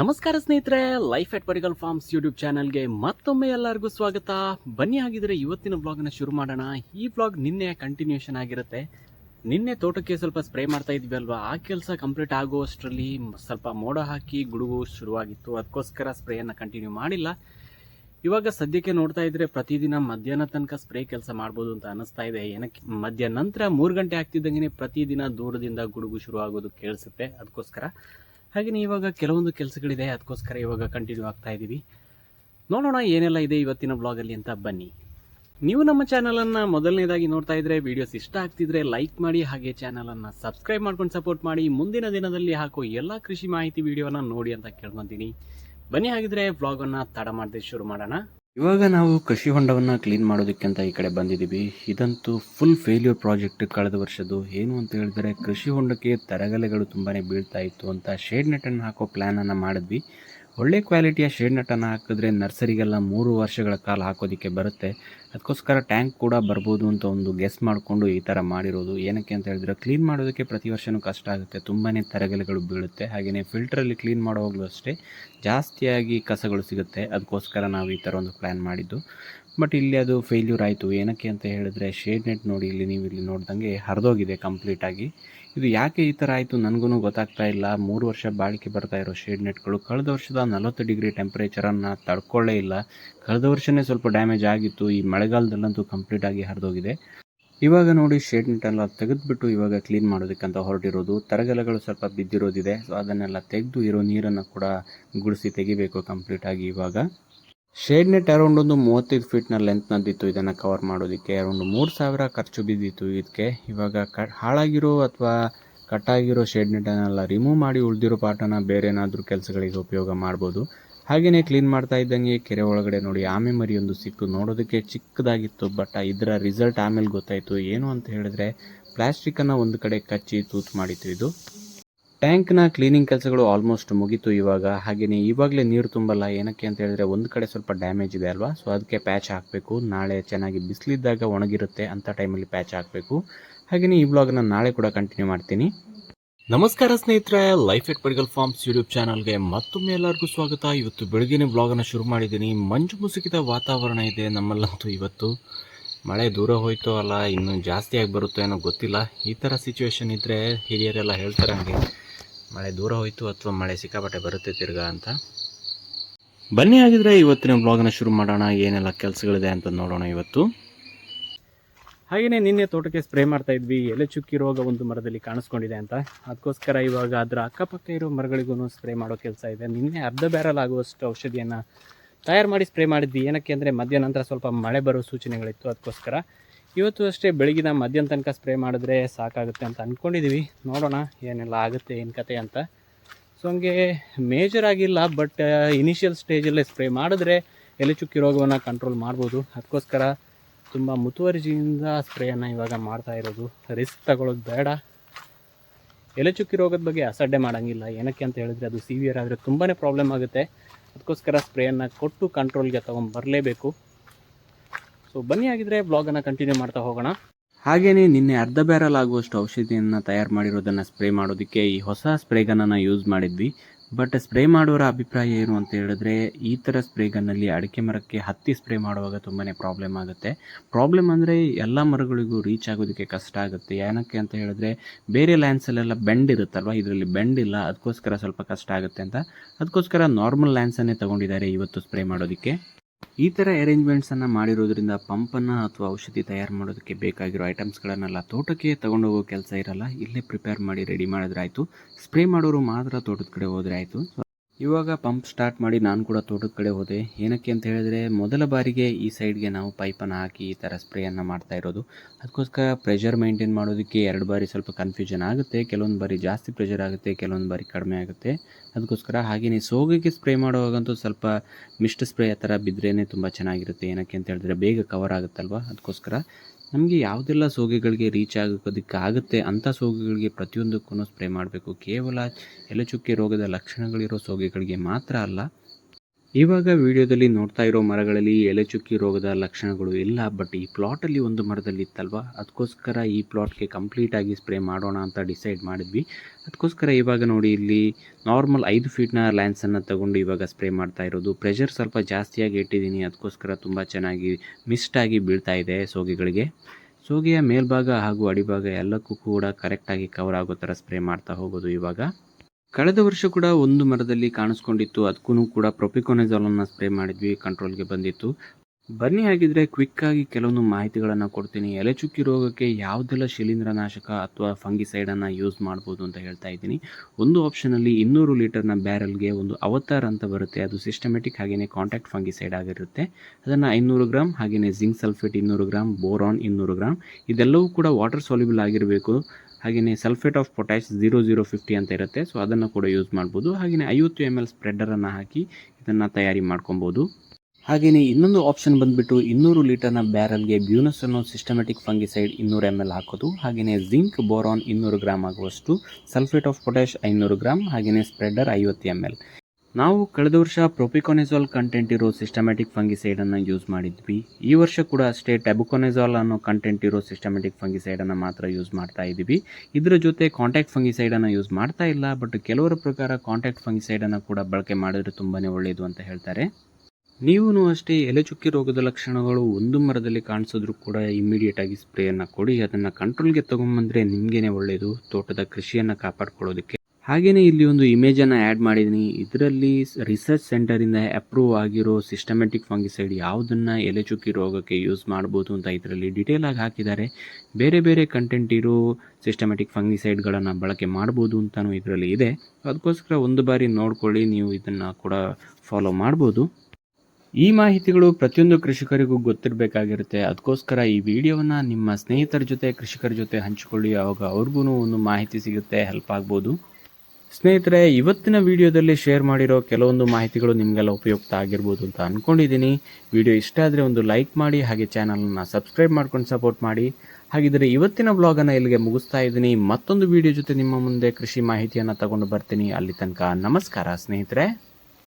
ನಮಸ್ಕಾರ ಸ್ನೇಹಿತರೆ life at Parigal farms YouTube ಚಾನಲ್ಗೆ ಮತ್ತೊಮ್ಮೆ ಎಲ್ಲರಿಗೂ ಸ್ವಾಗತ. ಬನ್ನಿ ಆಗಿದ್ರೆ ಇವತ್ತಿನ ವ್ಲಾಗ್ನ ಶುರು ಮಾಡೋಣ. ಈ ಬ್ಲಾಗ್ ನಿನ್ನೆ ಕಂಟಿನ್ಯೂಷನ್ ಆಗಿರುತ್ತೆ. ನಿನ್ನೆ ತೋಟಕ್ಕೆ ಸ್ವಲ್ಪ ಸ್ಪ್ರೇ ಮಾಡ್ತಾ ಇದ್ವಿ ಅಲ್ವಾ? ಆ ಕೆಲಸ ಕಂಪ್ಲೀಟ್ ಆಗುವಷ್ಟರಲ್ಲಿ ಸ್ವಲ್ಪ ಮೋಡ ಹಾಕಿ ಗುಡುಗು ಶುರುವಾಗಿತ್ತು. ಅದಕ್ಕೋಸ್ಕರ ಸ್ಪ್ರೇಯನ್ನು ಕಂಟಿನ್ಯೂ ಮಾಡಿಲ್ಲ. ಇವಾಗ ಸದ್ಯಕ್ಕೆ ನೋಡ್ತಾ ಇದ್ರೆ ಪ್ರತಿದಿನ ಮಧ್ಯಾಹ್ನ ತನಕ ಸ್ಪ್ರೇ ಕೆಲಸ ಮಾಡ್ಬೋದು ಅಂತ ಅನಿಸ್ತಾ ಇದೆ. ಏನಕ್ಕೆ? ಮಧ್ಯಾಹ್ನ ನಂತರ ಮೂರು ಗಂಟೆ ಆಗ್ತಿದ್ದಂಗೆ ಪ್ರತಿದಿನ ದೂರದಿಂದ ಗುಡುಗು ಶುರು ಆಗೋದು ಕೇಳಿಸುತ್ತೆ. ಅದಕ್ಕೋಸ್ಕರ ಹಾಗೆಯೇ ಇವಾಗ ಕೆಲವೊಂದು ಕೆಲಸಗಳಿದೆ ಅದಕ್ಕೋಸ್ಕರ ಇವಾಗ ಕಂಟಿನ್ಯೂ ಆಗ್ತಾ ಇದ್ದೀವಿ ನೋಡೋಣ ಏನೆಲ್ಲ ಇದೆ ಇವತ್ತಿನ ಬ್ಲಾಗಲ್ಲಿ ಅಂತ ಬನ್ನಿ. ನೀವು ನಮ್ಮ ಚಾನಲನ್ನು ಮೊದಲನೇದಾಗಿ ನೋಡ್ತಾ ಇದ್ರೆ ವಿಡಿಯೋಸ್ ಇಷ್ಟ ಆಗ್ತಿದ್ರೆ ಲೈಕ್ ಮಾಡಿ, ಹಾಗೆ ಚಾನಲನ್ನು ಸಬ್ಸ್ಕ್ರೈಬ್ ಮಾಡ್ಕೊಂಡು ಸಪೋರ್ಟ್ ಮಾಡಿ, ಮುಂದಿನ ದಿನದಲ್ಲಿ ಹಾಕೋ ಎಲ್ಲ ಕೃಷಿ ಮಾಹಿತಿ ವಿಡಿಯೋನ ನೋಡಿ ಅಂತ ಕೇಳ್ಕೊತೀನಿ. ಬನ್ನಿ ಹಾಗಿದ್ರೆ ವ್ಲಾಗನ್ನು ತಡ ಮಾಡದೆ ಶುರು ಮಾಡೋಣ. ಇವಾಗ ನಾವು ಕೃಷಿ ಹೊಂಡವನ್ನು ಕ್ಲೀನ್ ಮಾಡೋದಕ್ಕೆ ಅಂತ ಈ ಕಡೆ ಬಂದಿದ್ದೀವಿ. ಇದಂತೂ ಫುಲ್ ಫೇಲ್ಯೂರ್ ಪ್ರಾಜೆಕ್ಟ್ ಕಳೆದ ವರ್ಷದ್ದು. ಏನು ಅಂತ ಹೇಳಿದರೆ ಕೃಷಿ ಹೊಂಡಕ್ಕೆ ತರಗಲೆಗಳು ತುಂಬಾ ಬೀಳ್ತಾ ಇತ್ತು ಅಂತ ಶೇಡ್ ನೆಟ್ಟನ್ನು ಹಾಕೋ ಪ್ಲ್ಯಾನನ್ನು ಮಾಡಿದ್ವಿ. ಒಳ್ಳೆ ಕ್ವಾಲಿಟಿಯ ಶೇಡ್ ನೆಟ್ಟನ್ನು ಹಾಕಿದ್ರೆ ನರ್ಸರಿಗೆಲ್ಲ ಮೂರು ವರ್ಷಗಳ ಕಾಲ ಹಾಕೋದಕ್ಕೆ ಬರುತ್ತೆ. ಅದಕ್ಕೋಸ್ಕರ ಟ್ಯಾಂಕ್ ಕೂಡ ಬರ್ಬೋದು ಅಂತ ಒಂದು ಗೆಸ್ ಮಾಡಿಕೊಂಡು ಈ ಥರ ಮಾಡಿರೋದು. ಏನಕ್ಕೆ ಅಂತ ಹೇಳಿದ್ರೆ ಕ್ಲೀನ್ ಮಾಡೋದಕ್ಕೆ ಪ್ರತಿ ವರ್ಷವೂ ಕಷ್ಟ ಆಗುತ್ತೆ. ತುಂಬಾ ತರಗಲೆಗಳು ಬೀಳುತ್ತೆ. ಹಾಗೆಯೇ ಫಿಲ್ಟ್ರಲ್ಲಿ ಕ್ಲೀನ್ ಮಾಡುವಾಗಲೂ ಅಷ್ಟೇ ಜಾಸ್ತಿಯಾಗಿ ಕಸಗಳು ಸಿಗುತ್ತೆ. ಅದಕ್ಕೋಸ್ಕರ ನಾವು ಈ ಥರ ಒಂದು ಪ್ಲ್ಯಾನ್ ಮಾಡಿದ್ದು. ಬಟ್ ಇಲ್ಲಿ ಅದು ಫೇಲ್ಯೂರ್ ಆಯಿತು. ಏನಕ್ಕೆ ಅಂತ ಹೇಳಿದ್ರೆ ಶೇಡ್ ನೆಟ್ ನೋಡಿ ಇಲ್ಲಿ ನೀವು ಇಲ್ಲಿ ನೋಡ್ದಂಗೆ ಹರಿದೋಗಿದೆ ಕಂಪ್ಲೀಟಾಗಿ. ಇದು ಯಾಕೆ ಈ ಥರ ಆಯಿತು ನನಗೂ ಗೊತ್ತಾಗ್ತಾ ಇಲ್ಲ. ಮೂರು ವರ್ಷ ಬಾಳಿಕೆ ಬರ್ತಾ ಇರೋ ಶೇಡ್ ನೆಟ್ಗಳು ಕಳೆದ ವರ್ಷದ ನಲವತ್ತು ಡಿಗ್ರಿ ಟೆಂಪ್ರೇಚರನ್ನು ತಡ್ಕೊಳ್ಳೇ ಇಲ್ಲ. ಕಳೆದ ವರ್ಷವೇ ಸ್ವಲ್ಪ ಡ್ಯಾಮೇಜ್ ಆಗಿತ್ತು. ಈ ಮಳೆಗಾಲದಲ್ಲಂತೂ ಕಂಪ್ಲೀಟಾಗಿ ಹರಿದೋಗಿದೆ. ಇವಾಗ ನೋಡಿ ಶೇಡ್ ನೆಟ್ಟೆಲ್ಲ ತೆಗೆದುಬಿಟ್ಟು ಇವಾಗ ಕ್ಲೀನ್ ಮಾಡೋದಕ್ಕಂತ ಹೊರಟಿರೋದು. ತರಗಲೆಗಳು ಸ್ವಲ್ಪ ಬಿದ್ದಿರೋದಿದೆ. ಸೊ ಅದನ್ನೆಲ್ಲ ತೆಗೆದು ಇರೋ ನೀರನ್ನು ಕೂಡ ಗುಡಿಸಿ ತೆಗಿಬೇಕು ಕಂಪ್ಲೀಟಾಗಿ ಇವಾಗ. ಶೇಡ್ ನೆಟ್ ಅರೌಂಡ್ ಒಂದು ಮೂವತ್ತೈದು ಫೀಟ್ನ ಲೆಂತ್ನದ್ದಿತ್ತು ಇದನ್ನು ಕವರ್ ಮಾಡೋದಕ್ಕೆ ಅರೌಂಡ್ ಮೂರು ಸಾವಿರ ಖರ್ಚು ಬಿದ್ದಿತ್ತು ಇದಕ್ಕೆ. ಇವಾಗ ಕ, ಹಾಳಾಗಿರೋ ಅಥವಾ ಕಟ್ಟಾಗಿರೋ ಶೇಡ್ ನೆಟ್ಟನ್ನೆಲ್ಲ ರಿಮೂವ್ ಮಾಡಿ ಉಳಿದಿರೋ ಪಾಟನ್ನು ಬೇರೆ ಏನಾದರೂ ಕೆಲಸಗಳಿಗೆ ಉಪಯೋಗ ಮಾಡ್ಬೋದು. ಹಾಗೆಯೇ ಕ್ಲೀನ್ ಮಾಡ್ತಾ ಇದ್ದಂಗೆ ಕೆರೆ ಒಳಗಡೆ ನೋಡಿ ಆಮೆ ಮರಿ ಒಂದು ಸಿಕ್ಕು. ನೋಡೋದಕ್ಕೆ ಚಿಕ್ಕದಾಗಿತ್ತು ಬಟ್ ಇದರ ರಿಸಲ್ಟ್ ಆಮೇಲೆ ಗೊತ್ತಾಯಿತು. ಏನು ಅಂತ ಹೇಳಿದ್ರೆ ಪ್ಲಾಸ್ಟಿಕ್ಕನ್ನು ಒಂದು ಕಡೆ ಕಚ್ಚಿ ತೂತು ಮಾಡಿತ್ತು ಇದು. ಟ್ಯಾಂಕ್ನ ಕ್ಲೀನಿಂಗ್ ಕೆಲಸಗಳು ಆಲ್ಮೋಸ್ಟ್ ಮುಗೀತು ಇವಾಗ. ಹಾಗೆಯೇ ಇವಾಗಲೇ ನೀರು ತುಂಬಲ್ಲ, ಏನಕ್ಕೆ ಅಂತ ಹೇಳಿದ್ರೆ ಒಂದು ಕಡೆ ಸ್ವಲ್ಪ ಡ್ಯಾಮೇಜ್ ಇದೆ ಅಲ್ವಾ? ಸೊ ಅದಕ್ಕೆ ಪ್ಯಾಚ್ ಹಾಕಬೇಕು. ನಾಳೆ ಚೆನ್ನಾಗಿ ಬಿಸಿಲಿದ್ದಾಗ ಒಣಗಿರುತ್ತೆ ಅಂಥ ಟೈಮಲ್ಲಿ ಪ್ಯಾಚ್ ಹಾಕಬೇಕು. ಹಾಗೆಯೇ ಈ ಬ್ಲಾಗ್ನ ನಾಳೆ ಕೂಡ ಕಂಟಿನ್ಯೂ ಮಾಡ್ತೀನಿ. ನಮಸ್ಕಾರ ಸ್ನೇಹಿತರೆ. Life at Padigal farms YouTube ಚಾನಲ್ಗೆ ಮತ್ತೊಮ್ಮೆ ಎಲ್ಲರಿಗೂ ಸ್ವಾಗತ. ಇವತ್ತು ಬೆಳಗಿನ ಬ್ಲಾಗನ್ನು ಶುರು ಮಾಡಿದ್ದೀನಿ. ಮಂಜು ಮುಸುಕಿದ ವಾತಾವರಣ ಇದೆ ನಮ್ಮಲ್ಲಂತೂ ಇವತ್ತು. ಮಳೆ ದೂರ ಹೋಯ್ತೋ ಅಲ್ಲ, ಇನ್ನೂ ಜಾಸ್ತಿ ಆಗಿ ಬರುತ್ತೋ ಏನೋ ಗೊತ್ತಿಲ್ಲ. ಈ ಥರ ಸಿಚುವೇಶನ್ ಇದ್ದರೆ ಹಿರಿಯರೆಲ್ಲ ಹೇಳ್ತಾರೆ ಹಂಗೆ. ಮಳೆ ದೂರ ಹೋಯಿತು ಅಥವಾ ಮಳೆ ಸಿಕ್ಕಾಪಟ್ಟೆ ಬರುತ್ತೆ ತಿರ್ಗಾ ಅಂತ. ಬನ್ನಿ ಆಗಿದ್ರೆ ಇವತ್ತಿನ ಬ್ಲಾಗ್ನ ಶುರು ಮಾಡೋಣ. ಏನೆಲ್ಲ ಕೆಲಸಗಳಿದೆ ಅಂತ ನೋಡೋಣ ಇವತ್ತು. ಹಾಗೆಯೇ ನಿನ್ನೆ ತೋಟಕ್ಕೆ ಸ್ಪ್ರೇ ಮಾಡ್ತಾ ಇದ್ವಿ. ಎಲೆ ಚುಕ್ಕಿ ರೋಗ ಒಂದು ಮರದಲ್ಲಿ ಕಾಣಿಸ್ಕೊಂಡಿದೆ ಅಂತ. ಅದಕ್ಕೋಸ್ಕರ ಇವಾಗ ಅದರ ಅಕ್ಕಪಕ್ಕ ಇರೋ ಮರಗಳಿಗೂ ಸ್ಪ್ರೇ ಮಾಡೋ ಕೆಲಸ ಇದೆ. ನಿನ್ನೆ ಅರ್ಧ ಬ್ಯಾರಲ್ ಆಗುವಷ್ಟು ಔಷಧಿಯನ್ನು ತಯಾರು ಮಾಡಿ ಸ್ಪ್ರೇ ಮಾಡಿದ್ವಿ. ಏನಕ್ಕೆ ಅಂದರೆ ಮಧ್ಯಾಹ್ನ ನಂತರ ಸ್ವಲ್ಪ ಮಳೆ ಬರೋ ಸೂಚನೆಗಳಿತ್ತು. ಅದಕ್ಕೋಸ್ಕರ ಇವತ್ತು ಅಷ್ಟೇ ಬೆಳಗಿನ ಮಧ್ಯಾಹ್ನ ತನಕ ಸ್ಪ್ರೇ ಮಾಡಿದ್ರೆ ಸಾಕಾಗುತ್ತೆ ಅಂತ ಅಂದ್ಕೊಂಡಿದ್ದೀವಿ ನೋಡೋಣ ಏನೆಲ್ಲ ಆಗುತ್ತೆ, ಏನು ಕತೆ ಅಂತ. ಸೊ ಹಂಗೆ ಮೇಜರ್ ಆಗಿಲ್ಲ ಬಟ್ ಇನಿಷಿಯಲ್ ಸ್ಟೇಜಲ್ಲೇ ಸ್ಪ್ರೇ ಮಾಡಿದ್ರೆ ಎಲೆ ಚುಕ್ಕಿ ರೋಗವನ್ನು ಕಂಟ್ರೋಲ್ ಮಾಡ್ಬೋದು. ಅದಕ್ಕೋಸ್ಕರ ತುಂಬ ಮುತುವರ್ಜಿಯಿಂದ ಸ್ಪ್ರೇಯನ್ನು ಇವಾಗ ಮಾಡ್ತಾ ಇರೋದು. ರಿಸ್ಕ್ ತಗೊಳ್ಳೋದು ಬೇಡ. ಎಲೆ ಚುಕ್ಕಿ ರೋಗದ ಬಗ್ಗೆ ಅಸಡ್ಡೆ ಮಾಡೋಂಗಿಲ್ಲ. ಏನಕ್ಕೆ ಅಂತ ಹೇಳಿದ್ರೆ ಅದು ಸಿವಿಯರ್ ಆದರೆ ತುಂಬಾ ಪ್ರಾಬ್ಲಮ್ ಆಗುತ್ತೆ. ಅದಕ್ಕೋಸ್ಕರ ಸ್ಪ್ರೇಯನ್ನು ಕೊಟ್ಟು ಕಂಟ್ರೋಲ್ಗೆ ತೊಗೊಂಬರಲೇಬೇಕು ಸೊ ಬನ್ನಿ ಆಗಿದ್ರೆ ಬ್ಲಾಗನ್ನು ಕಂಟಿನ್ಯೂ ಮಾಡ್ತಾ ಹೋಗೋಣ. ಹಾಗೇನೆ ನಿನ್ನೆ ಅರ್ಧ ಬ್ಯಾರಲ್ ಆಗುವಷ್ಟು ಔಷಧಿಯನ್ನು ತಯಾರು ಮಾಡಿರೋದನ್ನು ಸ್ಪ್ರೇ ಮಾಡೋದಕ್ಕೆ ಈ ಹೊಸ ಸ್ಪ್ರೇ ಗನ್ನನ್ನು ಯೂಸ್ ಮಾಡಿದ್ವಿ. ಬಟ್ ಸ್ಪ್ರೇ ಮಾಡೋರ ಅಭಿಪ್ರಾಯ ಏನು ಅಂತ ಹೇಳಿದ್ರೆ, ಈ ಥರ ಸ್ಪ್ರೇ ಗನ್ನಲ್ಲಿ ಅಡಿಕೆ ಮರಕ್ಕೆ ಹತ್ತಿ ಸ್ಪ್ರೇ ಮಾಡುವಾಗ ತುಂಬಾ ಪ್ರಾಬ್ಲಮ್ ಆಗುತ್ತೆ. ಪ್ರಾಬ್ಲಮ್ ಅಂದರೆ ಎಲ್ಲ ಮರಗಳಿಗೂ ರೀಚ್ ಆಗೋದಕ್ಕೆ ಕಷ್ಟ ಆಗುತ್ತೆ. ಏನಕ್ಕೆ ಅಂತ ಹೇಳಿದ್ರೆ, ಬೇರೆ ಲ್ಯಾನ್ಸಲ್ಲೆಲ್ಲ ಬೆಂಡ್ ಇರುತ್ತಲ್ವ? ಇದರಲ್ಲಿ ಬೆಂಡ್ ಇಲ್ಲ. ಅದಕ್ಕೋಸ್ಕರ ಸ್ವಲ್ಪ ಕಷ್ಟ ಆಗುತ್ತೆ ಅಂತ. ಅದಕ್ಕೋಸ್ಕರ ನಾರ್ಮಲ್ ಲ್ಯಾನ್ಸನ್ನೇ ತಗೊಂಡಿದ್ದಾರೆ ಇವತ್ತು ಸ್ಪ್ರೇ ಮಾಡೋದಕ್ಕೆ. ಈ ಥರ ಅರೇಂಜ್ಮೆಂಟ್ಸನ್ನು ಮಾಡಿರೋದ್ರಿಂದ ಪಂಪನ್ನು ಅಥವಾ ಔಷಧಿ ತಯಾರು ಮಾಡೋದಕ್ಕೆ ಬೇಕಾಗಿರೋ ಐಟಮ್ಸ್ಗಳನ್ನೆಲ್ಲ ತೋಟಕ್ಕೆ ತೊಗೊಂಡೋಗೋ ಕೆಲಸ ಇರಲ್ಲ, ಇಲ್ಲೇ ಪ್ರಿಪೇರ್ ಮಾಡಿ ರೆಡಿ ಮಾಡಿದ್ರೆ ಆಯಿತು. ಸ್ಪ್ರೇ ಮಾಡೋರು ಮಾತ್ರ ತೋಟದ ಕಡೆ ಹೋದರೆ ಆಯಿತು. ಇವಾಗ ಪಂಪ್ ಸ್ಟಾರ್ಟ್ ಮಾಡಿ ನಾನು ಕೂಡ ತೋಟದ ಕಡೆ ಹೋದೆ. ಏನಕ್ಕೆ ಅಂತ ಹೇಳಿದ್ರೆ, ಮೊದಲ ಬಾರಿಗೆ ಈ ಸೈಡ್ಗೆ ನಾವು ಪೈಪನ್ನು ಹಾಕಿ ಈ ಥರ ಸ್ಪ್ರೇಯನ್ನು ಮಾಡ್ತಾ ಇರೋದು. ಅದಕ್ಕೋಸ್ಕರ ಪ್ರೆಷರ್ ಮೇಂಟೈನ್ ಮಾಡೋದಕ್ಕೆ ಎರಡು ಬಾರಿ ಸ್ವಲ್ಪ ಕನ್ಫ್ಯೂಷನ್ ಆಗುತ್ತೆ, ಕೆಲವೊಂದು ಬಾರಿ ಜಾಸ್ತಿ ಪ್ರೆಷರ್ ಆಗುತ್ತೆ, ಕೆಲವೊಂದು ಬಾರಿ ಕಡಿಮೆ ಆಗುತ್ತೆ. ಅದಕ್ಕೋಸ್ಕರ ಹಾಗೆಯೇ ಸೋಗಿಗೆ ಸ್ಪ್ರೇ ಮಾಡುವಾಗಂತೂ ಸ್ವಲ್ಪ ಮಿಸ್ಟ್ ಸ್ಪ್ರೇ ಆ ಥರ ಬಿದ್ದರೇ ತುಂಬ ಚೆನ್ನಾಗಿರುತ್ತೆ. ಏನಕ್ಕೆ ಅಂತ ಹೇಳಿದ್ರೆ ಬೇಗ ಕವರ್ ಆಗುತ್ತಲ್ವ? ಅದಕ್ಕೋಸ್ಕರ ನಮಗೆ ಯಾವುದೆಲ್ಲ ಸೋಗೆಗಳಿಗೆ ರೀಚ್ ಆಗೋದಕ್ಕೆ ಆಗುತ್ತೆ ಅಂಥ ಸೋಗೆಗಳಿಗೆ ಪ್ರತಿಯೊಂದಕ್ಕೂ ಸ್ಪ್ರೇ ಮಾಡಬೇಕು. ಕೇವಲ ಎಲೆಚುಕ್ಕೆ ರೋಗದ ಲಕ್ಷಣಗಳಿರೋ ಸೋಗೆಗಳಿಗೆ ಮಾತ್ರ ಅಲ್ಲ ಇವಾಗ ವಿಡಿಯೋದಲ್ಲಿ ನೋಡ್ತಾ ಇರೋ ಮರಗಳಲ್ಲಿ ಎಲೆ ಚುಕ್ಕಿ ರೋಗದ ಲಕ್ಷಣಗಳು ಇಲ್ಲ, ಬಟ್ ಈ ಪ್ಲಾಟಲ್ಲಿ ಒಂದು ಮರದಲ್ಲಿ ಇತ್ತಲ್ವಾ? ಅದಕ್ಕೋಸ್ಕರ ಈ ಪ್ಲಾಟ್ಗೆ ಕಂಪ್ಲೀಟಾಗಿ ಸ್ಪ್ರೇ ಮಾಡೋಣ ಅಂತ ಡಿಸೈಡ್ ಮಾಡಿದ್ವಿ. ಅದಕ್ಕೋಸ್ಕರ ಇವಾಗ ನೋಡಿ ಇಲ್ಲಿ ನಾರ್ಮಲ್ ಐದು ಫೀಟ್ನ ಲ್ಯಾನ್ಸನ್ನು ತಗೊಂಡು ಇವಾಗ ಸ್ಪ್ರೇ ಮಾಡ್ತಾ ಇರೋದು. ಪ್ರೆಷರ್ ಸ್ವಲ್ಪ ಜಾಸ್ತಿಯಾಗಿ ಇಟ್ಟಿದ್ದೀನಿ. ಅದಕ್ಕೋಸ್ಕರ ತುಂಬ ಚೆನ್ನಾಗಿ ಮಿಸ್ಟಾಗಿ ಬೀಳ್ತಾ ಇದೆ ಸೋಗೆಗಳಿಗೆ. ಸೋಗೆಯ ಮೇಲ್ಭಾಗ ಹಾಗೂ ಅಡಿಭಾಗ ಎಲ್ಲಕ್ಕೂ ಕೂಡ ಕರೆಕ್ಟಾಗಿ ಕವರ್ ಆಗೋ ಥರ ಸ್ಪ್ರೇ ಮಾಡ್ತಾ ಹೋಗೋದು ಇವಾಗ. ಕಳೆದ ವರ್ಷ ಕೂಡ ಒಂದು ಮರದಲ್ಲಿ ಕಾಣಿಸ್ಕೊಂಡಿತ್ತು. ಅದಕ್ಕೂ ಕೂಡ ಪ್ರೊಪಿಕೊನೆಜಾಲನ್ನು ಸ್ಪ್ರೇ ಮಾಡಿದ್ವಿ, ಕಂಟ್ರೋಲ್ಗೆ ಬಂದಿತ್ತು. ಬನ್ನಿ ಹಾಗಿದ್ರೆ ಕ್ವಿಕ್ ಆಗಿ ಕೆಲವೊಂದು ಮಾಹಿತಿಗಳನ್ನು ಕೊಡ್ತೀನಿ. ಎಲೆ ಚುಕ್ಕಿ ರೋಗಕ್ಕೆ ಯಾವುದೆಲ್ಲ ಶಿಲೀಂಧ್ರನಾಶಕ ಅಥವಾ ಫಂಗಿಸೈಡನ್ನು ಯೂಸ್ ಮಾಡ್ಬೋದು ಅಂತ ಹೇಳ್ತಾ ಇದ್ದೀನಿ. ಒಂದು ಆಪ್ಷನಲ್ಲಿ ಇನ್ನೂರು ಲೀಟರ್ನ ಬ್ಯಾರಲ್ಗೆ ಒಂದು ಅವತಾರ್ ಅಂತ ಬರುತ್ತೆ. ಅದು ಸಿಸ್ಟಮೆಟಿಕ್ ಹಾಗೆಯೇ ಕಾಂಟ್ಯಾಕ್ಟ್ ಫಂಗಿಸೈಡ್ ಆಗಿರುತ್ತೆ. ಅದನ್ನ ಐನೂರು ಗ್ರಾಮ್ ಹಾಗೆಯೇ ಜಿಂಕ್ ಸಲ್ಫೇಟ್ ಇನ್ನೂರು ಗ್ರಾಮ್ ಬೋರಾನ್ ಇನ್ನೂರು ಗ್ರಾಮ್ ಇದೆಲ್ಲವೂ ಕೂಡ ವಾಟರ್ ಸಾಲ್ಯುಬಲ್ ಆಗಿರಬೇಕು. ಹಾಗೆಯೇ sulphate of potash zero zero fifty ಅಂತ ಇರುತ್ತೆ. ಸೊ ಅದನ್ನು ಕೂಡ ಯೂಸ್ ಮಾಡ್ಬೋದು. ಹಾಗೆಯೇ ಐವತ್ತು ಎಂ ಎಲ್ ಸ್ಪ್ರೆಡ್ಡರನ್ನು ಹಾಕಿ ಇದನ್ನು ತಯಾರಿ ಮಾಡ್ಕೊಬೋದು. ಹಾಗೆಯೇ ಇನ್ನೊಂದು ಆಪ್ಷನ್ ಬಂದುಬಿಟ್ಟು ಇನ್ನೂರು ಲೀಟರ್ನ ಬ್ಯಾರಲ್ಗೆ ಬ್ಯೂನಸ್ ಅನ್ನೋ ಸಿಸ್ಟಮೆಟಿಕ್ ಫಂಗಿಸೈಡ್ ಇನ್ನೂರು ಎಂ ಎಲ್ ಹಾಕೋದು. ಹಾಗೆಯೇ ಜಿಂಕ್ ಬೋರಾನ್ ಇನ್ನೂರು ಗ್ರಾಮ್ ಆಗುವಷ್ಟು ಸಲ್ಫೇಟ್ ಆಫ್ ಪೊಟ್ಯಾಶ್ ಐನೂರು ಗ್ರಾಮ್ ಹಾಗೆಯೇ ಸ್ಪ್ರೆಡರ್ ಐವತ್ತು ಎಂ ಎಲ್ ನಾವು ಕಳೆದ ವರ್ಷ ಪ್ರೊಪಿಕೊನೆಜಾಲ್ ಕಂಟೆಂಟ್ ಇರೋ ಸಿಸ್ಟಮ್ಯಾಟಿಕ್ ಫಂಗಿಸೈಡನ್ನು ಯೂಸ್ ಮಾಡಿದ್ವಿ. ಈ ವರ್ಷ ಕೂಡ ಅಷ್ಟೇ ಟೆಬುಕೊನೆಜಾಲ್ ಅನ್ನೋ ಕಂಟೆಂಟ್ ಇರೋ ಸಿಸ್ಟಮ್ಯಾಟಿಕ್ ಫಂಗಿಸೈಡನ್ನು ಮಾತ್ರ ಯೂಸ್ ಮಾಡ್ತಾ ಇದ್ದೀವಿ. ಇದರ ಜೊತೆ ಕಾಂಟ್ಯಾಕ್ಟ್ ಫಂಗಿಸೈಡನ್ನು ಯೂಸ್ ಮಾಡ್ತಾ ಇಲ್ಲ ಬಟ್ ಕೆಲವರ ಪ್ರಕಾರ ಕಾಂಟ್ಯಾಕ್ಟ್ ಫಂಗಿಸೈಡನ್ನು ಕೂಡ ಬಳಕೆ ಮಾಡಿದ್ರೆ ತುಂಬಾ ಒಳ್ಳೆಯದು ಅಂತ ಹೇಳ್ತಾರೆ. ನೀವು ಅಷ್ಟೇ ಎಲೆ ಚುಕ್ಕಿ ರೋಗದ ಲಕ್ಷಣಗಳು ಒಂದು ಮರದಲ್ಲಿ ಕಾಣಿಸಿದ್ರು ಕೂಡ ಇಮಿಡಿಯೇಟ್ ಆಗಿ ಸ್ಪ್ರೇಯನ್ನು ಕೊಡಿ, ಅದನ್ನು ಕಂಟ್ರೋಲ್ಗೆ ತೊಗೊಂಬಂದರೆ ನಿಮಗೇನೆ ಒಳ್ಳೆಯದು ತೋಟದ ಕೃಷಿಯನ್ನು ಕಾಪಾಡ್ಕೊಳ್ಳೋದಕ್ಕೆ. ಹಾಗೆಯೇ ಇಲ್ಲಿ ಒಂದು ಇಮೇಜನ್ನು ಆ್ಯಡ್ ಮಾಡಿದ್ದೀನಿ ಇದರಲ್ಲಿ ರಿಸರ್ಚ್ ಸೆಂಟರಿಂದ ಅಪ್ರೂವ್ ಆಗಿರೋ ಸಿಸ್ಟಮೆಟಿಕ್ ಫಂಗಿಸೈಡ್ ಯಾವುದನ್ನು ಎಲೆ ಚುಕ್ಕಿ ರೋಗಕ್ಕೆ ಯೂಸ್ ಮಾಡ್ಬೋದು ಅಂತ ಇದರಲ್ಲಿ ಡಿಟೇಲಾಗಿ ಹಾಕಿದ್ದಾರೆ. ಬೇರೆ ಬೇರೆ ಕಂಟೆಂಟ್ ಇರೋ ಸಿಸ್ಟಮೆಟಿಕ್ ಫಂಗಿಸೈಡ್ಗಳನ್ನು ಬಳಕೆ ಮಾಡ್ಬೋದು ಅಂತಲೂ ಇದರಲ್ಲಿ ಇದೆ. ಅದಕ್ಕೋಸ್ಕರ ಒಂದು ಬಾರಿ ನೋಡ್ಕೊಳ್ಳಿ, ನೀವು ಇದನ್ನು ಕೂಡ ಫಾಲೋ ಮಾಡ್ಬೋದು. ಈ ಮಾಹಿತಿಗಳು ಪ್ರತಿಯೊಂದು ಕೃಷಿಕರಿಗೂ ಗೊತ್ತಿರಬೇಕಾಗಿರುತ್ತೆ. ಅದಕ್ಕೋಸ್ಕರ ಈ ವಿಡಿಯೋವನ್ನು ನಿಮ್ಮ ಸ್ನೇಹಿತರ ಜೊತೆ, ಕೃಷಿಕರ ಜೊತೆ ಹಂಚಿಕೊಳ್ಳಿ. ಆವಾಗ ಅವ್ರಿಗೂ ಒಂದು ಮಾಹಿತಿ ಸಿಗುತ್ತೆ ಹೆಲ್ಪ್ ಆಗ್ಬೋದು. ಸ್ನೇಹಿತರೆ, ಇವತ್ತಿನ ವಿಡಿಯೋದಲ್ಲಿ ಶೇರ್ ಮಾಡಿರೋ ಕೆಲವೊಂದು ಮಾಹಿತಿಗಳು ನಿಮಗೆಲ್ಲ ಉಪಯುಕ್ತ ಆಗಿರ್ಬೋದು ಅಂತ ಅಂದ್ಕೊಂಡಿದ್ದೀನಿ ವಿಡಿಯೋ ಇಷ್ಟ ಆದರೆ ಒಂದು ಲೈಕ್ ಮಾಡಿ, ಹಾಗೆ ಚಾನಲನ್ನು ಸಬ್ಸ್ಕ್ರೈಬ್ ಮಾಡ್ಕೊಂಡು ಸಪೋರ್ಟ್ ಮಾಡಿ. ಹಾಗಿದ್ರೆ ಇವತ್ತಿನ ಬ್ಲಾಗನ್ನು ಇಲ್ಲಿಗೆ ಮುಗಿಸ್ತಾ ಇದ್ದೀನಿ. ಮತ್ತೊಂದು ವಿಡಿಯೋ ಜೊತೆ ನಿಮ್ಮ ಮುಂದೆ ಕೃಷಿ ಮಾಹಿತಿಯನ್ನು ತಗೊಂಡು ಬರ್ತೀನಿ. ಅಲ್ಲಿ ತನಕ ನಮಸ್ಕಾರ ಸ್ನೇಹಿತರೆ.